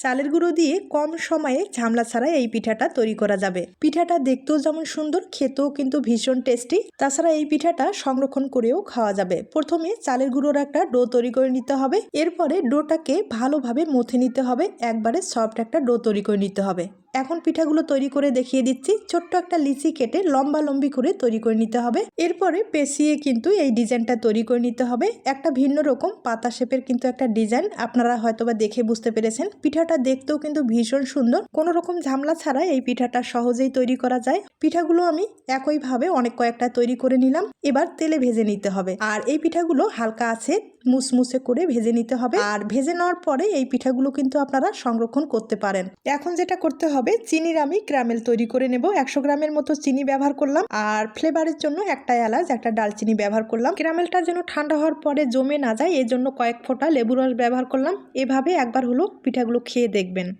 চালের গুঁড়ো দিয়ে কম সময়ে ঝামলা ছাড়া এই পিঠাটা তৈরি করা যাবে। পিঠাটা দেখতেও যেমন সুন্দর, খেতেও কিন্তু ভীষণ টেস্টি। তাছাড়া এই পিঠাটা সংরক্ষণ করেও খাওয়া যাবে। প্রথমে চালের গুঁড়োর একটা ডো তৈরি করে নিতে হবে। এরপরে ডোটাকে ভালোভাবে মথে নিতে হবে। একবারে সফট একটা ডো তৈরি করে নিতে হবে। এখন পিঠাগুলো তৈরি করে দেখিয়ে দিচ্ছি। ছোট্ট একটা লিচি কেটে লম্বা লম্বি করে তৈরি করে নিতে হবে। এরপরে পেঁচিয়ে কিন্তু এই ডিজাইনটা তৈরি করে নিতে হবে। একটা ভিন্ন রকম পাতা শেপের কিন্তু একটা ডিজাইন। আপনারা হয়তোবা দেখে বুঝতে পেরেছেন। পিঠাটা দেখতেও কিন্তু ভীষণ সুন্দর। কোনো রকম ঝামলা ছাড়া এই পিঠাটা সহজেই তৈরি করা যায়। পিঠাগুলো আমি একইভাবে অনেক কয়েকটা তৈরি করে নিলাম। এবার তেলে ভেজে নিতে হবে। আর এই পিঠাগুলো হালকা আছে, মুসমুসে করে ভেজে নিতে হবে। আর ভেজে নেওয়ার পরে এই পিঠাগুলো কিন্তু আপনারা সংরক্ষণ করতে পারেন। এখন যেটা করতে হবে চিনির আমি ক্রামেল তৈরি করে নেব। একশো গ্রামের মতো চিনি ব্যবহার করলাম। আর ফ্লেভারের জন্য একটা এলাচ, একটা ডালচিনি ব্যবহার করলাম। ক্রামেলটা যেন ঠান্ডা হওয়ার পরে জমে না যায় এর জন্য কয়েক ফোঁটা লেবু রস ব্যবহার করলাম। এভাবে একবার হলো পিঠাগুলো খেয়ে দেখবেন।